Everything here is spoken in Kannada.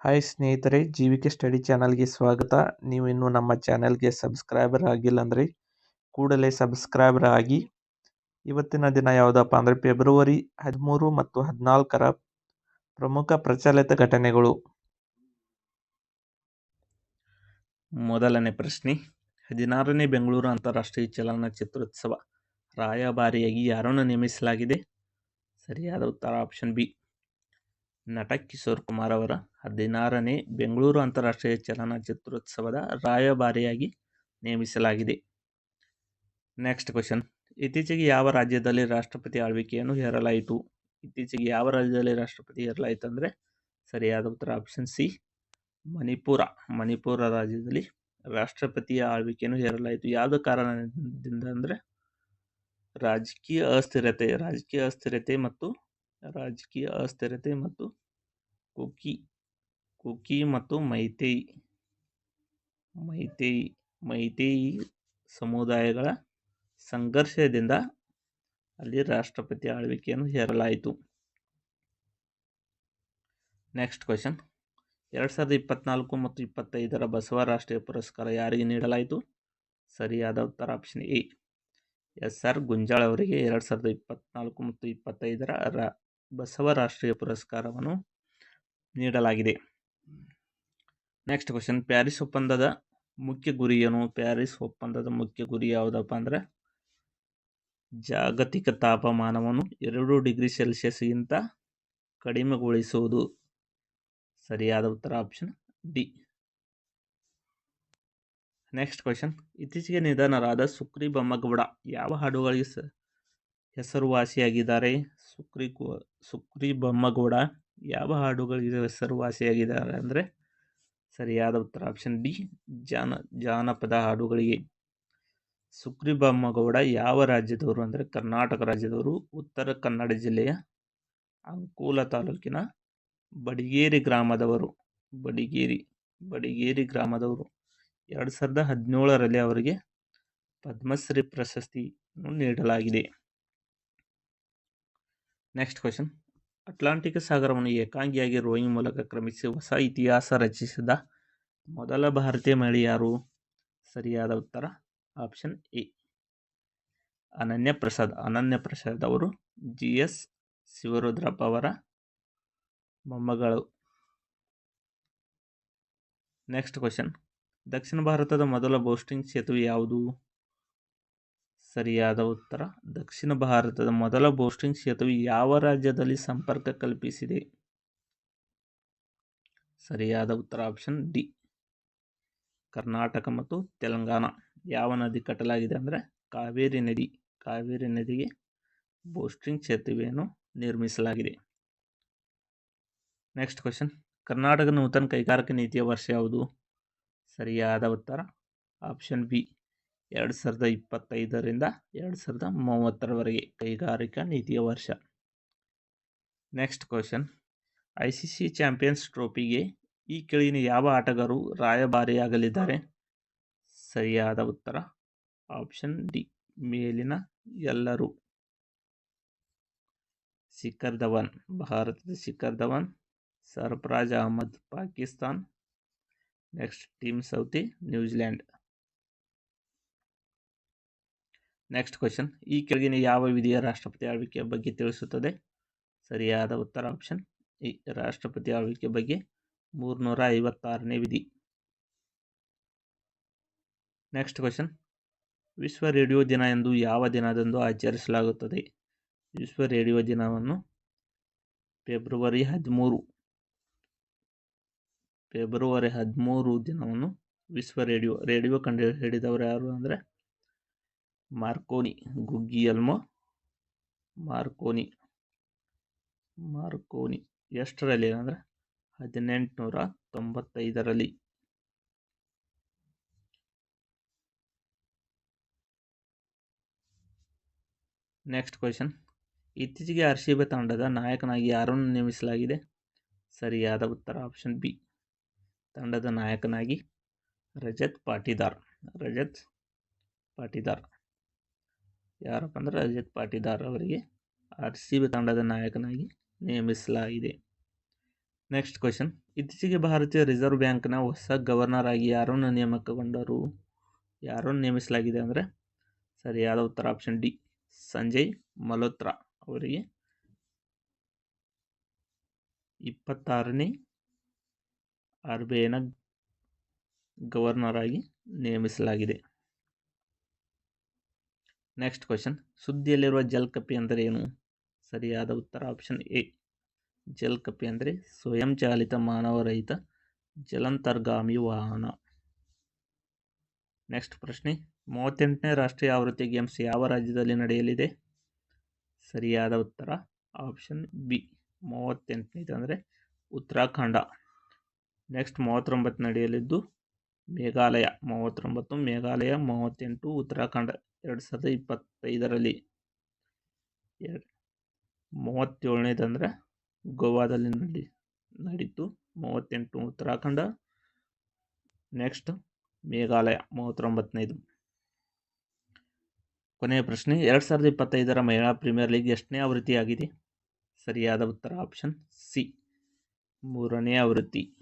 ಹಾಯ್ ಸ್ನೇಹಿತರೆ, ಜೀವಿಕೆ ಸ್ಟಡಿ ಚಾನಲ್ಗೆ ಸ್ವಾಗತ. ನೀವು ಇನ್ನೂ ನಮ್ಮ ಚಾನಲ್ಗೆ ಸಬ್ಸ್ಕ್ರೈಬರ್ ಆಗಿಲ್ಲ ಅಂದರೆ ಕೂಡಲೇ ಸಬ್ಸ್ಕ್ರೈಬರ್ ಆಗಿ. ಇವತ್ತಿನ ದಿನ ಯಾವುದಪ್ಪ ಅಂದರೆ ಫೆಬ್ರವರಿ ಹದಿಮೂರು ಮತ್ತು ಹದಿನಾಲ್ಕರ ಪ್ರಮುಖ ಪ್ರಚಲಿತ ಘಟನೆಗಳು. ಮೊದಲನೇ ಪ್ರಶ್ನೆ, ಹದಿನಾರನೇ ಬೆಂಗಳೂರು ಅಂತಾರಾಷ್ಟ್ರೀಯ ಚಲನಚಿತ್ರೋತ್ಸವ ರಾಯಭಾರಿಯಾಗಿ ಯಾರನ್ನು ನೇಮಿಸಲಾಗಿದೆ? ಸರಿಯಾದ ಉತ್ತರ ಆಪ್ಷನ್ ಬಿ. ನಟ ಕಿಶೋರ್ ಕುಮಾರ್ ಅವರ ಹದಿನಾರನೇ ಬೆಂಗಳೂರು ಅಂತಾರಾಷ್ಟ್ರೀಯ ಚಲನಚಿತ್ರೋತ್ಸವದ ರಾಯಭಾರಿಯಾಗಿ ನೇಮಿಸಲಾಗಿದೆ. ನೆಕ್ಸ್ಟ್ ಕ್ವಶನ್ ಇತ್ತೀಚೆಗೆ ಯಾವ ರಾಜ್ಯದಲ್ಲಿ ರಾಷ್ಟ್ರಪತಿ ಆಳ್ವಿಕೆಯನ್ನು ಹೇರಲಾಯಿತು? ಇತ್ತೀಚೆಗೆ ಯಾವ ರಾಜ್ಯದಲ್ಲಿ ರಾಷ್ಟ್ರಪತಿ ಹೇರಲಾಯಿತು ಅಂದರೆ ಸರಿಯಾದ ಉತ್ತರ ಆಪ್ಷನ್ ಸಿ ಮಣಿಪುರ. ಮಣಿಪುರ ರಾಜ್ಯದಲ್ಲಿ ರಾಷ್ಟ್ರಪತಿಯ ಆಳ್ವಿಕೆಯನ್ನು ಹೇರಲಾಯಿತು. ಯಾವುದು ಕಾರಣದಿಂದ ಅಂದರೆ ರಾಜಕೀಯ ಅಸ್ಥಿರತೆ ರಾಜಕೀಯ ಅಸ್ಥಿರತೆ ಮತ್ತು ರಾಜಕೀಯ ಅಸ್ಥಿರತೆ ಮತ್ತು ಕುಕಿ ಕುಕಿ ಮತ್ತು ಮೈತೇಯಿ ಮೈತೇಯಿ ಮೈತೇಯಿ ಸಮುದಾಯಗಳ ಸಂಘರ್ಷದಿಂದ ಅಲ್ಲಿ ರಾಷ್ಟ್ರಪತಿ ಆಳ್ವಿಕೆಯನ್ನು ಹೇರಲಾಯಿತು. ನೆಕ್ಸ್ಟ್ ಕ್ವೆಶನ್ ಎರಡು ಸಾವಿರದ ಇಪ್ಪತ್ನಾಲ್ಕು ಮತ್ತು ಇಪ್ಪತ್ತೈದರ ಬಸವ ರಾಷ್ಟ್ರೀಯ ಪುರಸ್ಕಾರ ಯಾರಿಗೆ ನೀಡಲಾಯಿತು? ಸರಿಯಾದ ಉತ್ತರ option A. S. R. Gunjal ಅವರಿಗೆ ಎರಡು ಸಾವಿರದ ಇಪ್ಪತ್ನಾಲ್ಕು ಮತ್ತು ಇಪ್ಪತ್ತೈದರ ರ ಬಸವ ರಾಷ್ಟ್ರೀಯ ಪುರಸ್ಕಾರವನ್ನು ನೀಡಲಾಗಿದೆ. ನೆಕ್ಸ್ಟ್ ಕ್ವಶನ್ ಪ್ಯಾರಿಸ್ ಒಪ್ಪಂದದ ಮುಖ್ಯ ಗುರಿ ಏನು? ಪ್ಯಾರಿಸ್ ಒಪ್ಪಂದದ ಮುಖ್ಯ ಗುರಿ ಯಾವುದಪ್ಪ ಅಂದರೆ, ಜಾಗತಿಕ ತಾಪಮಾನವನ್ನು ಎರಡು ಡಿಗ್ರಿ ಸೆಲ್ಸಿಯಸ್ಗಿಂತ ಕಡಿಮೆಗೊಳಿಸುವುದು. ಸರಿಯಾದ ಉತ್ತರ? ಆಪ್ಷನ್ ಡಿ ನೆಕ್ಸ್ಟ್ ಕ್ವಶನ್ ಇತ್ತೀಚೆಗೆ ನಿಧನರಾದ ಸುಕ್ರಿ ಬೊಮ್ಮಗೌಡ ಯಾವ ಹಾಡುಗಳಿಗೆ ಹೆಸರುವಾಸಿಯಾಗಿದ್ದಾರೆ? ಸುಕ್ರಿ ಸುಕ್ರಿ ಬೊಮ್ಮಗೌಡ ಯಾವ ಹಾಡುಗಳಿಗೆ ಹೆಸರುವಾಸಿಯಾಗಿದ್ದಾರೆ ಅಂದರೆ ಸರಿಯಾದ ಉತ್ತರ ಆಪ್ಷನ್ ಡಿ ಜಾನ, ಜಾನಪದ ಹಾಡುಗಳಿಗೆ. ಸುಕ್ರಿ ಬೊಮ್ಮಗೌಡ ಯಾವ ರಾಜ್ಯದವರು ಅಂದರೆ ಕರ್ನಾಟಕ ರಾಜ್ಯದವರು, ಉತ್ತರ ಕನ್ನಡ ಜಿಲ್ಲೆಯ ಅಂಕೋಲ ತಾಲೂಕಿನ ಬಡಿಗೇರಿ ಗ್ರಾಮದವರು. ಬಡಿಗೇರಿ ಬಡಿಗೇರಿ ಗ್ರಾಮದವರು. ಎರಡು ಸಾವಿರದ ಹದಿನೇಳರಲ್ಲಿ ಅವರಿಗೆ ಪದ್ಮಶ್ರೀ ಪ್ರಶಸ್ತಿಯನ್ನು ನೀಡಲಾಗಿದೆ. ನೆಕ್ಸ್ಟ್ ಕ್ವಶನ್ ಅಟ್ಲಾಂಟಿಕ್ ಸಾಗರವನ್ನು ಏಕಾಂಗಿಯಾಗಿ ರೋಯಿಂಗ್ ಮೂಲಕ ಕ್ರಮಿಸಿ ಹೊಸ ಇತಿಹಾಸ ರಚಿಸಿದ ಮೊದಲ ಭಾರತೀಯ ಮಹಿಳೆ ಯಾರು ಸರಿಯಾದ ಉತ್ತರ ಆಪ್ಷನ್ ಎ ಅನನ್ಯ ಪ್ರಸಾದ್ ಅನನ್ಯ ಪ್ರಸಾದ್ ಅವರು ಜಿ ಎಸ್ ಶಿವರುದ್ರಪ್ಪ ಅವರ ಮೊಮ್ಮಗಳು ನೆಕ್ಸ್ಟ್ ಕ್ವಶನ್ ದಕ್ಷಿಣ ಭಾರತದ ಮೊದಲ ಬೋಸ್ಟಿಂಗ್ ಸೇತುವೆ ಯಾವುದು ಸರಿಯಾದ ಉತ್ತರ. ದಕ್ಷಿಣ ಭಾರತದ ಮೊದಲ ಬೋಸ್ಟಿಂಗ್ ಸೇತುವೆ ಯಾವ ರಾಜ್ಯದಲ್ಲಿ ಸಂಪರ್ಕ ಕಲ್ಪಿಸಿದೆ? ಸರಿಯಾದ ಉತ್ತರ ಆಪ್ಷನ್ ಡಿ ಕರ್ನಾಟಕ ಮತ್ತು ತೆಲಂಗಾಣ. ಯಾವ ನದಿ ಕಟ್ಟಲಾಗಿದೆ ಅಂದರೆ ಕಾವೇರಿ ನದಿ. ಕಾವೇರಿ ನದಿಗೆ ಬೋಸ್ಟಿಂಗ್ ಸೇತುವೆಯನ್ನು ನಿರ್ಮಿಸಲಾಗಿದೆ. ನೆಕ್ಸ್ಟ್ ಕ್ವಶನ್ ಕರ್ನಾಟಕ ನೂತನ ಕೈಗಾರಿಕಾ ನೀತಿಯ ವರ್ಷ ಯಾವುದು? ಸರಿಯಾದ ಉತ್ತರ. ಆಪ್ಷನ್ ಬಿ ಎರಡು ಸಾವಿರದ ಇಪ್ಪತ್ತೈದರಿಂದ ಎರಡು ಸಾವಿರದ ಮೂವತ್ತರವರೆಗೆ ಕೈಗಾರಿಕಾ ನೀತಿಯ ವರ್ಷ. Next question I C C champions ಟ್ರೋಫಿಗೆ ಈ ಕೆಳಗಿನ ಯಾವ ಆಟಗಾರರು ರಾಯಭಾರಿಯಾಗಲಿದ್ದಾರೆ? ಸರಿಯಾದ ಉತ್ತರ. ಆಪ್ಷನ್ ಡಿ ಮೇಲಿನ ಎಲ್ಲರೂ. ಶಿಖರ್ ಧವನ್. ಭಾರತದ Shikhar Dhawan, Sarfaraz Ahmed, Pakistan. Next team Southee, New Zealand. Next question ಈ ಕೆಳಗಿನ ಯಾವ ವಿಧಿಯ ರಾಷ್ಟ್ರಪತಿ ಆಳ್ವಿಕೆಯ ಬಗ್ಗೆ ತಿಳಿಸುತ್ತದೆ? ಸರಿಯಾದ ಉತ್ತರ ಆಪ್ಷನ್ ಈ ರಾಷ್ಟ್ರಪತಿ ಆಳ್ವಿಕೆ ಬಗ್ಗೆ ಮೂರ್ನೂರ ಐವತ್ತಾರನೇ ವಿಧಿ. ನೆಕ್ಸ್ಟ್ ಕ್ವಶನ್ ವಿಶ್ವ ರೇಡಿಯೋ ದಿನ ಎಂದು ಯಾವ ದಿನದಂದು ಆಚರಿಸಲಾಗುತ್ತದೆ? ವಿಶ್ವ ರೇಡಿಯೋ ದಿನವನ್ನು ಫೆಬ್ರವರಿ ಹದಿಮೂರು. ಫೆಬ್ರವರಿ ಹದಿಮೂರು ದಿನವನ್ನು ವಿಶ್ವ ರೇಡಿಯೋ ರೇಡಿಯೋ ಕಂಡು ಹಿಡಿದವರು ಯಾರು ಅಂದರೆ ಮಾರ್ಕೋನಿ ಗುಗ್ಗಿಯಲ್ಮೋ ಮಾರ್ಕೋನಿ ಮಾರ್ಕೋನಿ ಎಷ್ಟರಲ್ಲಿ ಏನಂದರೆ? ಹದಿನೆಂಟುನೂರ ತೊಂಬತ್ತೈದರಲ್ಲಿ. ನೆಕ್ಸ್ಟ್ ಕ್ವೆಶನ್ ಇತ್ತೀಚೆಗೆ ಆರ್ ಸಿ ತಂಡದ ನಾಯಕನಾಗಿ ಯಾರನ್ನು ನೇಮಿಸಲಾಗಿದೆ? ಸರಿಯಾದ ಉತ್ತರ ಆಪ್ಷನ್ ಬಿ ತಂಡದ ನಾಯಕನಾಗಿ ರಜತ್ ಪಾಟಿದಾರ್. ರಜತ್ ಪಾಟಿದಾರ್. ಯಾರಪ್ಪ ಅಂದರೆ ರಜತ್ ಪಾಟಿದಾರ್ ಅವರಿಗೆ. ಆರ್ ಸಿ ಬಿ ತಂಡದ ನಾಯಕನಾಗಿ ನೇಮಿಸಲಾಗಿದೆ. Next question. ಇತ್ತೀಚೆಗೆ ಭಾರತೀಯ ರಿಸರ್ವ್ ಬ್ಯಾಂಕ್ನ ಹೊಸ ಗವರ್ನರ್ ಆಗಿ ಯಾರನ್ನು ನೇಮಕಗೊಂಡರು? ಯಾರನ್ನು ನೇಮಿಸಲಾಗಿದೆ ಅಂದರೆ ಸರಿಯಾದ ಉತ್ತರ ಆಪ್ಷನ್ ಡಿ, ಸಂಜಯ್ ಮಲ್ಹೋತ್ರಾ ಅವರಿಗೆ. ಇಪ್ಪತ್ತಾರನೇ ಆರ್ ಬಿ ಐನ ಗವರ್ನರ್ ಆಗಿ ನೇಮಿಸಲಾಗಿದೆ. ನೆಕ್ಸ್ಟ್ ಕ್ವೆಶನ್ ಸುದ್ದಿಯಲ್ಲಿರುವ ಜಲ್ ಕಪಿ ಅಂದರೆ ಏನು? ಸರಿಯಾದ ಉತ್ತರ. ಆಪ್ಷನ್ ಎ ಜಲ್ ಕಪಿ ಅಂದರೆ ಸ್ವಯಂಚಾಲಿತ ಮಾನವರಹಿತ ಜಲಂತರ್ಗಾಮಿ ವಾಹನ. ನೆಕ್ಸ್ಟ್ ಪ್ರಶ್ನೆ. ಮೂವತ್ತೆಂಟನೇ ರಾಷ್ಟ್ರೀಯ ಆವೃತ್ತಿ ಗೇಮ್ಸ್ ಯಾವ ರಾಜ್ಯದಲ್ಲಿ ನಡೆಯಲಿದೆ? ಸರಿಯಾದ ಉತ್ತರ. ಆಪ್ಷನ್ ಬಿ ಮೂವತ್ತೆಂಟನೇದು ಅಂದರೆ ಉತ್ತರಾಖಂಡ. ನೆಕ್ಸ್ಟ್ ಮೂವತ್ತೊಂಬತ್ತು ನಡೆಯಲಿದ್ದು ಮೇಘಾಲಯ. ಮೂವತ್ತೊಂಬತ್ತು, ಮೇಘಾಲಯ, ಮೂವತ್ತೆಂಟು, ಉತ್ತರಾಖಂಡ. ಎರಡು ಸಾವಿರದ ಇಪ್ಪತ್ತೈದರಲ್ಲಿ ಎರಡು ಮೂವತ್ತೇಳನೇದಂದರೆ ಗೋವಾದಲ್ಲಿ ನಡಿ, ನಡೀತು. ಮೂವತ್ತೆಂಟು ಉತ್ತರಾಖಂಡ, ನೆಕ್ಸ್ಟ್ ಮೇಘಾಲಯ, ಮೂವತ್ತೊಂಬತ್ತನೇದು. ಕೊನೆಯ ಪ್ರಶ್ನೆ, ಎರಡು ಸಾವಿರದ ಇಪ್ಪತ್ತೈದರ ಮಹಿಳಾ ಪ್ರೀಮಿಯರ್ ಲೀಗ್ ಎಷ್ಟನೇ ಆವೃತ್ತಿಯಾಗಿದೆ? ಸರಿಯಾದ ಉತ್ತರ ಆಪ್ಷನ್ ಸಿ. ಮೂರನೇ ಆವೃತ್ತಿ.